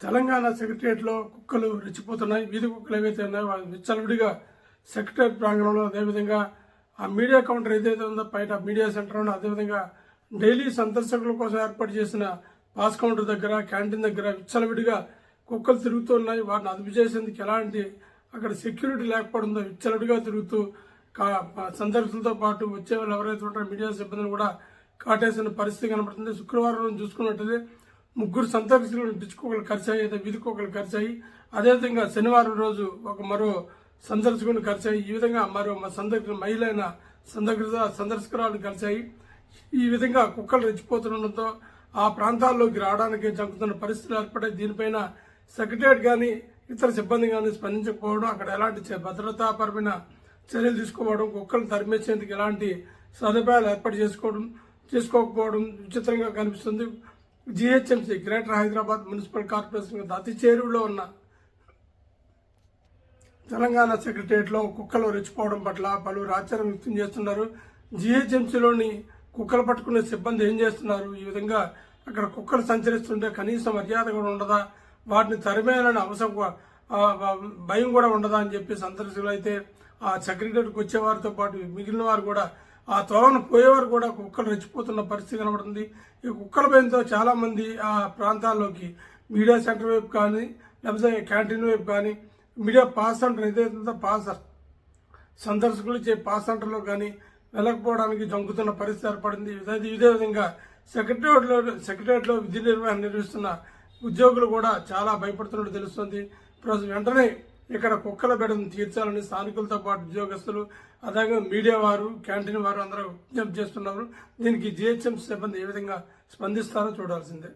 తెలంగాణ సెక్రటరియట్లో కుక్కలు రెచ్చిపోతున్నాయి వీధి కుక్కలు ఏవైతే ఉన్నాయో విచ్చలవిడిగా సెక్రటరియట్ ప్రాంగణంలో అదేవిధంగా ఆ మీడియా కౌంటర్ ఏదైతే ఉందో బయట మీడియా సెంటర్లో అదేవిధంగా డైలీ సందర్శకుల కోసం ఏర్పాటు చేసిన పాస్ కౌంటర్ దగ్గర క్యాంటీన్ దగ్గర విచ్చలవిడిగా కుక్కలు తిరుగుతున్నాయి వాటిని అదుపు చేసేందుకు ఎలాంటి అక్కడ సెక్యూరిటీ లేకపోవడంతో విచ్చలవిడిగా తిరుగుతూ సందర్శకులతో పాటు వచ్చే వాళ్ళు ఎవరైతే ఉంటారో మీడియా సిబ్బందిని కూడా కాటేసిన పరిస్థితి కనబడుతుంది. శుక్రవారం ముగ్గురు సందర్శకులు పిచ్చుకోకలు ఖర్చాయి అయితే వీధికోకలు ఖర్చాయి అదేవిధంగా శనివారం రోజు ఒక మరో సందర్శకుని ఖర్చాయి ఈ విధంగా మరో మా సందర్శక మహిళ సందర్శ సందర్శకురాలు ఖర్చాయి ఈ విధంగా కుక్కలు రెచ్చిపోతుండటంతో ఆ ప్రాంతాల్లోకి రావడానికి జంకుతున్న పరిస్థితులు ఏర్పడాయి దీనిపైన సెక్రటరియట్ కానీ ఇతర సిబ్బంది కానీ స్పందించకపోవడం అక్కడ ఎలాంటి భద్రతాపరమైన చర్యలు తీసుకోవడం కుక్కలను తరిమేసేందుకు ఎలాంటి సదుపాయాలు ఏర్పాటు చేసుకోవడం చేసుకోకపోవడం విచిత్రంగా కనిపిస్తుంది. GHMC greater Hyderabad municipal corporation అతి చేరువలో ఉన్న తెలంగాణ సెక్రటరియట్లో కుక్కలు రెచ్చిపోవడం పట్ల పలువురు ఆశ్చర్యం వ్యక్తం చేస్తున్నారు. జిహెచ్ఎంసీలోని కుక్కలు పట్టుకునే సిబ్బంది ఏం చేస్తున్నారు? ఈ విధంగా అక్కడ కుక్కలు సంచరిస్తుంటే కనీసం మర్యాద కూడా ఉండదా? వాటిని తరిమేయాలని అవసరం భయం కూడా ఉండదా అని చెప్పి సందర్శకులు అయితే ఆ సెక్రటరీకి వచ్చేవారితో పాటు మిగిలిన వారు కూడా ఆ త్వరను పోయేవారు కూడా కుక్కలు రెచ్చిపోతున్న పరిస్థితి కనబడుతుంది. ఈ కుక్కల భయంతో చాలామంది ఆ ప్రాంతాల్లోకి మీడియా సెంటర్ వైపు కానీ లేకపోతే క్యాంటీన్ వైపు కానీ మీడియా పాస్ సెంటర్ ఏదైతుందో పాస్ సందర్శకులు ఇచ్చే పాస్ సెంటర్లో కానీ వెళ్ళకపోవడానికి జంకుతున్న పరిస్థితి ఏర్పడింది. ఇదే విధంగా సెక్రటరియట్లో సెక్రటరియట్లో విధి నిర్వహణ నిర్వహిస్తున్న ఉద్యోగులు కూడా చాలా భయపడుతున్నట్టు తెలుస్తుంది. ప్రస్తుతం వెంటనే ఇక్కడ కుక్కల బెడను తీర్చాలని స్థానికులతో పాటు ఉద్యోగస్తులు అలాగే మీడియా వారు క్యాంటీన్ వారు అందరూ విజ్ఞప్తి చేస్తున్నారు. దీనికి జిహెచ్ఎం సిబ్బంది ఏ విధంగా స్పందిస్తారో చూడాల్సిందే.